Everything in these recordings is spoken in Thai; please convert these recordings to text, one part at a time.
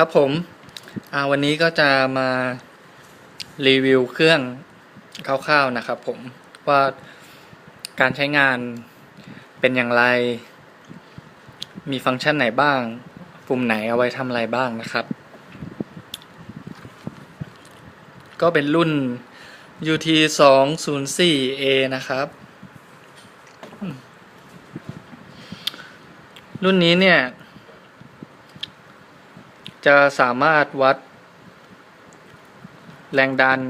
ครับผมอ่าวันนี้ก็จะมารีวิวเครื่องคร่าวๆนะครับผมว่าการใช้งานเป็นอย่างไร มีฟังก์ชันไหนบ้าง ปุ่มไหนเอาไว้ทำอะไรบ้างนะครับ ก็เป็นรุ่น UT 2 0 4 A นะครับ รุ่นนี้เนี่ย จะสามารถวัด แรงดัน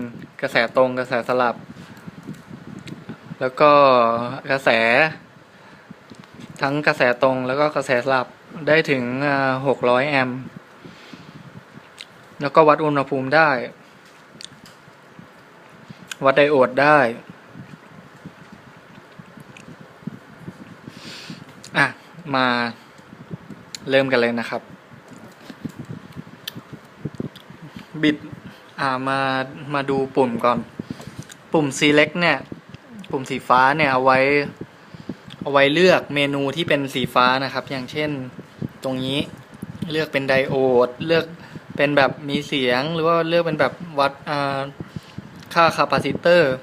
กระแสตรงกระแสสลับ แล้วก็กระแส ทั้งกระแสตรงแล้วก็กระแสสลับได้ถึง 600 แอมป์แล้วก็วัดอุณหภูมิได้ วัดไดโอดได้ อะ มาเริ่มกันเลยนะครับ บิดอ่ามามาดูปุ่มก่อน ปุ่ม select เนี่ย ปุ่มสีฟ้าเนี่ยเอาไว้เอาไว้เลือกเมนูที่เป็นสีฟ้านะครับ อย่างเช่นตรงนี้เลือกเป็นไดโอด เลือกเป็นแบบมีเสียง หรือว่าเลือกเป็นแบบวัดอ่าค่าคาปาซิเตอร์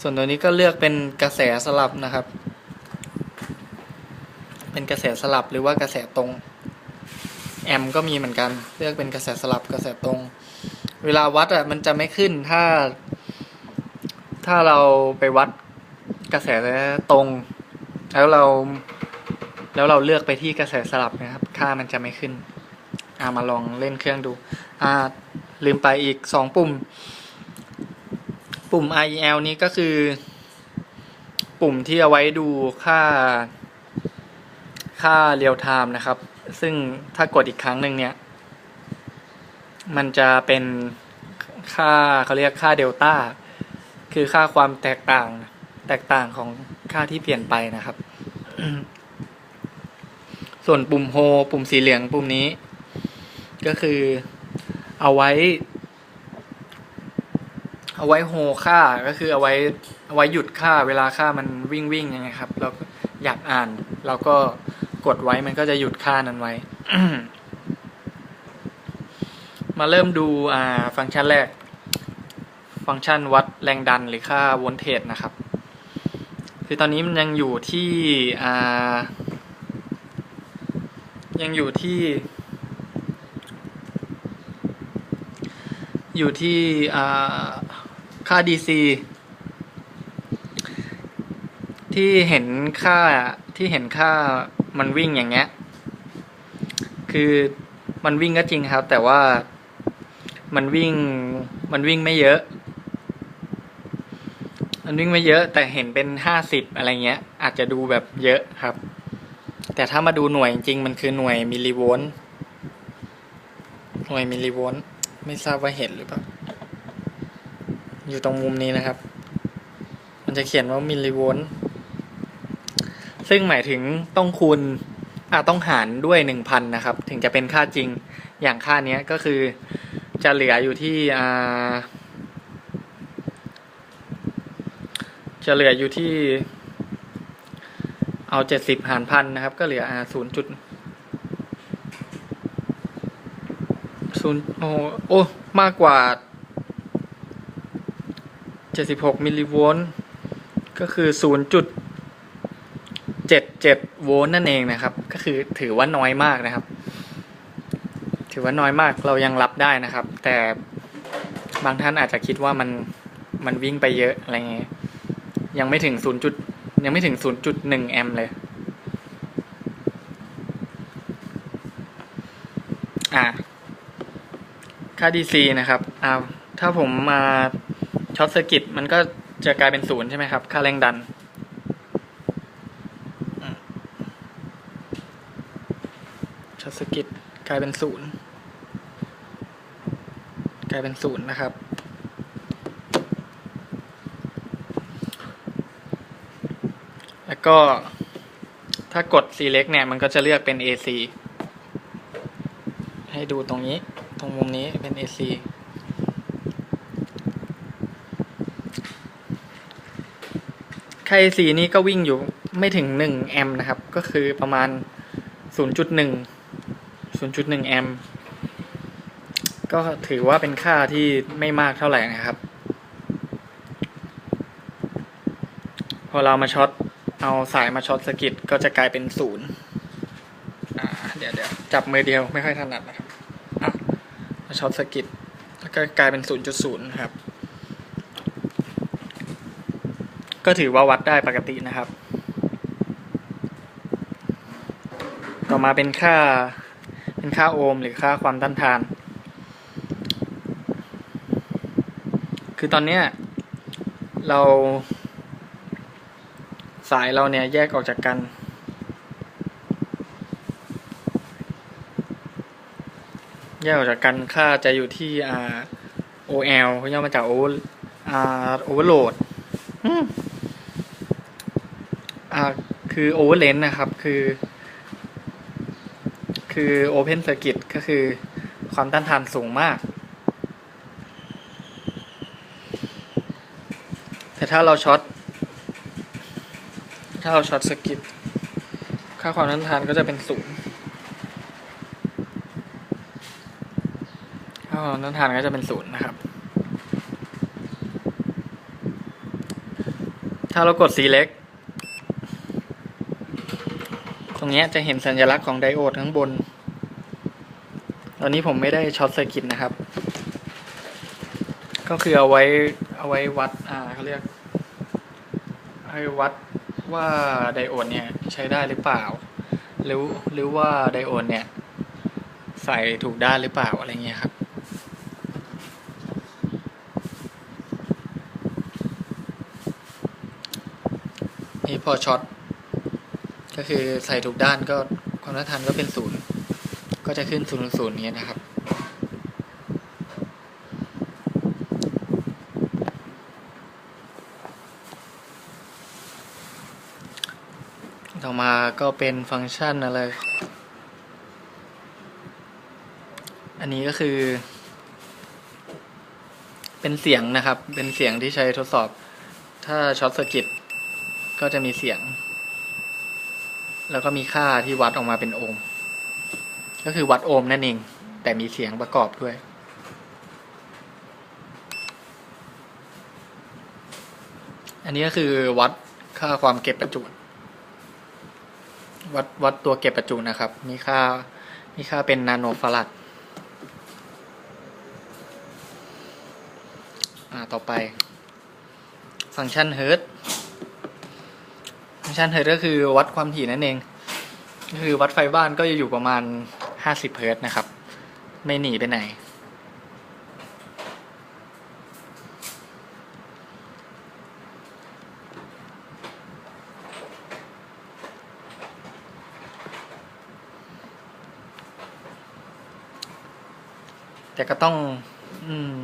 ส่วนตัวนี้ก็เลือกเป็นกระแสสลับนะครับ เป็นกระแสสลับหรือว่ากระแสตรง แอมก็มีเหมือนกัน เลือกเป็นกระแสสลับกระแสตรง เวลาวัดอะมันจะไม่ขึ้นถ้า ถ้าเราไปวัดกระแสตรง แล้วเรา แล้วเราเลือกไปที่กระแสสลับนะครับ ค่ามันจะไม่ขึ้นอ่ามาลองเล่นเครื่องดูอ่าลืมไปอีกสองปุ่ม ปุ่ม IEL นี้ก็คือ ปุ่มที่เอาไว้ดูค่า ค่าเรียลไทม์นะครับ ซึ่งถ้ากดอีกครั้งหนึ่งเนี่ย มันจะเป็นค่าเขาเรียกค่าเดลต้าคือค่าความแตกต่าง แตกต่างของค่าที่เปลี่ยนไปนะครับ ส่วนปุ่มโฮปุ่มสีเหลืองปุ่มนี้ ก็คือเอาไว้ เอาไว้โฮค่าก็คือเอาไว้เอาไว้หยุดค่าเวลาค่ามันวิ่งวิ่งยังไงครับ เราอยากอ่านเราก็ กดไว้มันก็จะหยุดค่านั้นไว้ มาเริ่มดูอ่าฟังก์ชันแรก ฟังก์ชันวัดแรงดันหรือค่าโวลเทจนะครับ คือตอนนี้มันยังอยู่ที่อ่ายังอยู่ที่ อยู่ที่อ่าค่า DC ที่เห็นค่าที่เห็นค่า มันวิ่งอย่างเงี้ย คือมันวิ่งก็จริงครับ แต่ว่ามันวิ่ง มันวิ่งไม่เยอะ มันวิ่งไม่เยอะ แต่เห็นเป็นห้าสิบอะไรเงี้ย อาจจะดูแบบเยอะครับ แต่ถ้ามาดูหน่วยจริงมันคือหน่วยมิลลิโวลต์หน่วยมิลลิโวลต์ไม่ทราบว่าเห็นหรือเปล่า อยู่ตรงมุมนี้นะครับ มันจะเขียนว่ามิลลิโวลต์ ซึ่งหมายถึงต้องคูณอ่าต้องหารด้วยหนึ่งพันนะครับ ถึงจะเป็นค่าจริงอย่างค่าเนี้ยก็คือจะเหลืออยู่ที่อ่าจะเหลืออยู่ที่เอาเจ็ดสิบหารพันนะครับ ก็เหลืออ่าศูนย์จุดศูนย์โอ้โอ้มากกว่าเจ็ดสิบหกมิลลิโวลต์ก็คือศู เจ็ดเจ็ดโวลต์นั่นเองนะครับ ก็คือถือว่าน้อยมากนะครับ ถือว่าน้อยมากเรายังรับได้นะครับ แต่บางท่านอาจจะคิดว่ามันมันวิ่งไปเยอะอะไรเงี้ยยังไม่ถึงศูนย์จุดยังไม่ถึงศูนย์จุดหนึ่งแอมป์เลย อ่าค่า DC นะครับอ่าถ้าผมมาช็อตเซอร์กิตมันก็จะกลายเป็นศูนย์ใช่ไหมครับ ค่าแรงดัน ช็อตสกิตกลายเป็นศูนย์กลายเป็นศูนย์นะครับ แล้วก็ถ้ากด select เนี่ย มันก็จะเลือกเป็น AC ให้ดูตรงนี้ ตรงมุมนี้เป็น AC ค่า AC นี่ก็วิ่งอยู่ไม่ถึง 1 แอมป์นะครับ ก็คือประมาณ 0.1 0.1 แอมป์ก็ถือว่าเป็นค่าที่ไม่มากเท่าไหร่นะครับ พอเรามาช็อตเอาสายมาช็อตสกิดก็จะกลายเป็นศูนย์เดี๋ยวเดี๋ยวจับมือเดียวไม่ค่อยถนัดนะครับมาช็อตสกิดแล้วก็กลายเป็นศูนย์จุดศูนย์ครับ ก็ถือว่าวัดได้ปกตินะครับ ต่อมาเป็นค่า เป็นค่าโอห์มหรือค่าความต้านทาน คือตอนเนี้ยเรา สายเราเนี่ยแยกออกจากกันแยกออกจากกันค่าจะอยู่ที่อ่า OL ย่อมาจาก over อ่า overload อืมอ่าคือ overlens นะครับ คือ คือ open circuit ก็คือความต้านทานสูงมาก แต่ถ้าเราช็อต ถ้าเราช็อตสกิปค่าความต้านทานก็จะเป็นศูนย์ค่าความต้านทานก็จะเป็นศูนย์นะครับ ถ้าเรากด select ต รงนี้จะเห็นสัญลักษณ์ของไดโอดข้างบน ตอนนี้ผมไม่ได้ช็อตเซอร์กิตนะครับ ก็คือเอาไว้เอาไว้วัดอ่าเขาเรียกให้วัดว่าไดโอดเนี่ยใช้ได้หรือเปล่า หรือหรือว่าไดโอดเนี่ยใส่ถูกด้านหรือเปล่าอะไรเงี้ยครับนี่พอช็อต ก็คือใส่ถูกด้านก็ความต้านทานก็เป็นศูนย์ก็จะขึ้นศูนย์ศูนย์นี้นะครับ ต่อมาก็เป็นฟังก์ชันอะไร อันนี้ก็คือ เป็นเสียงนะครับ เป็นเสียงที่ใช้ทดสอบ ถ้าช็อตเซอร์กิตก็จะมีเสียง แล้วก็มีค่าที่วัดออกมาเป็นโอห์ม ก็คือวัดโอห์มนั่นเอง แต่มีเสียงประกอบด้วย อันนี้ก็คือวัดค่าความเก็บประจุ วัดวัดตัวเก็บประจุนะครับ มีค่า มีค่าเป็นนาโนฟารัดอ่าต่อไป ฟังก์ชันเฮิร์ต ชันเฮิร์ตก็คือวัดความถี่นั่นเองก็คือวัดไฟบ้านก็จะอยู่ประมาณ 50 เฮิร์ตนะครับ ไม่หนีไปไหน แต่ก็ต้อง อืม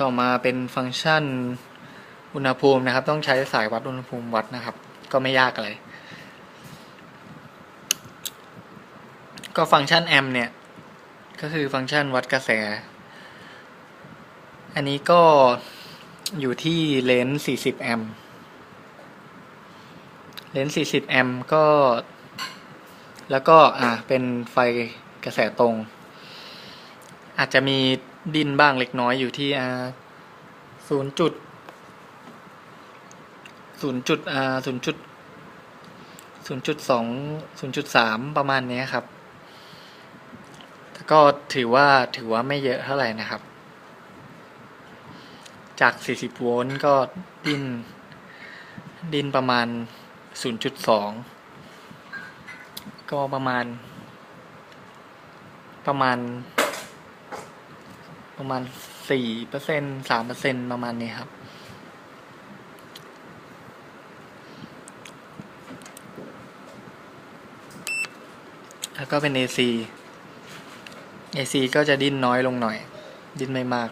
ต่อมาเป็นฟังก์ชัน อุณหภูมินะครับ ต้องใช้สายวัดอุณหภูมิวัดนะครับ ก็ไม่ยากอะไร ก็ฟังก์ชันแอมเนี่ย ก็คือฟังก์ชันวัดกระแส อันนี้ก็อยู่ที่เลนส์40 แอมป์เลนส์40 แอมป์ก็ แล้วก็อ่าเป็นไฟกระแสตรง อาจจะมีดินบ้างเล็กน้อยอยู่ที่อ่าศูนย์จุด ศูนย์จุดอ่าศูนย์จุดศูนย์จุดสองศูนย์จุดสามประมาณนี้ครับ ก็ถือว่าถือว่าไม่เยอะเท่าไหร่นะครับ จาก 40 โวลต์ก็ดินดินประมาณ 0.2 ก็ประมาณ ประมาณ ประมาณ4เปอร์เซ็นสามเปอร์เซ็นประมาณนี้ครับ แล้วก็เป็น AC AC ก็จะดิ้นน้อยลงหน่อย ดิ้นไม่มาก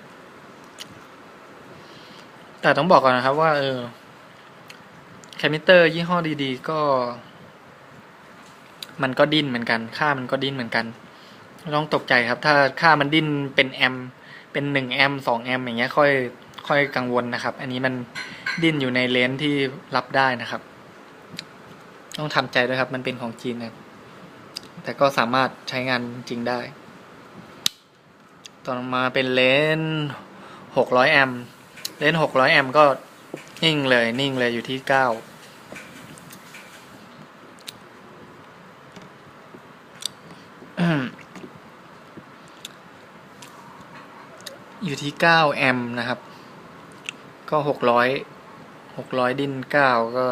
แต่ต้องบอกก่อนนะครับว่า เออแคมิเตอร์ยี่ห้อดีๆ ก็ มันก็ดิ้นเหมือนกัน ค่ามันก็ดิ้นเหมือนกันไม่ต้องตกใจครับ ถ้าค่ามันดิ้นเป็นแอม เป็นหนึ่งแอมสองแอมอย่างเงี้ยค่อยค่อยกังวลนะครับ อันนี้มันดิ้นอยู่ในเลนส์ที่รับได้นะครับ ต้องทำใจด้วยครับ มันเป็นของจีนนะ แต่ก็สามารถใช้งานจริงได้ ต่อมาเป็นเลนส์600 แอมป์เลนส์600 แอมป์ก็นิ่งเลยนิ่งเลยอยู่ที่ 9 อยู่ที่ 9 แอมป์นะครับ ก็ 600 600 ดิ้น9 ก็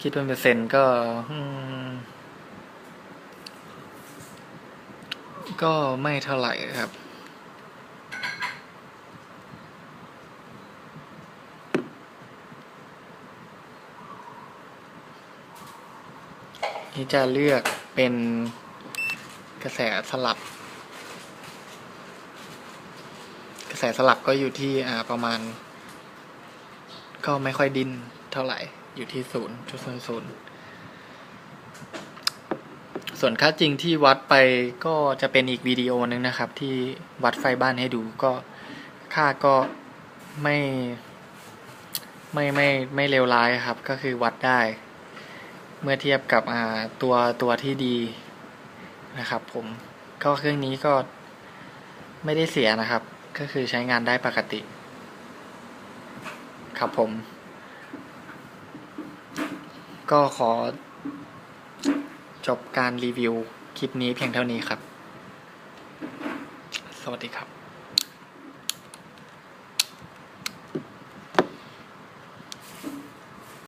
คิดเป็นเปอร์เซ็นต์ก็อืม ก็ไม่เท่าไหร่ครับนี่จะเลือกเป็นกระแสสลับ กระแสสลับก็อยู่ที่อ่าประมาณ ก็ไม่ค่อยดินเท่าไหร่อยู่ที่ศูนย์จุดศูนย์ศูนย์ ส่วนค่าจริงที่วัดไปก็จะเป็นอีกวิดีโอนึงนะครับ ที่วัดไฟบ้านให้ดูก็ค่าก็ไม่ ไม่ไม่ไม่เลวร้ายครับ ก็คือวัดได้ เมื่อเทียบกับอ่าตัวตัวที่ดีนะครับผมก็เครื่องนี้ก็ไม่ได้เสียนะครับ ก็คือใช้งานได้ปกติ ครับผม ก็ขอ จบการรีวิวคลิปนี้เพียงเท่านี้ครับ สวัสดีครับ